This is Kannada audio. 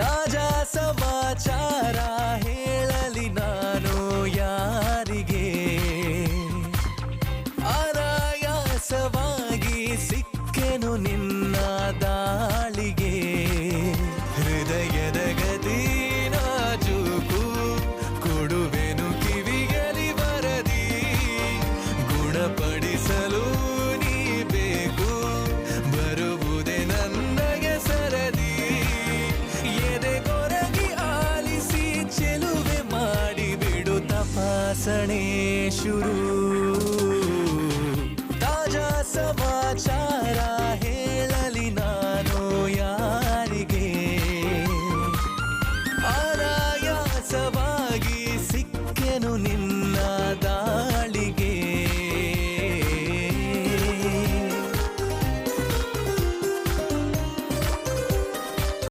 ತಾಜಾ ಸಮಾಚಾರ ಹೇಳಲಿ ನಾನು ಯಾರಿಗೆ? ಆರಾಯ ಸಿಕ್ಕೆನು ತಪಾಸಣೆ ಶುರು ತಾಜಾ ಸಮಾಚಾರ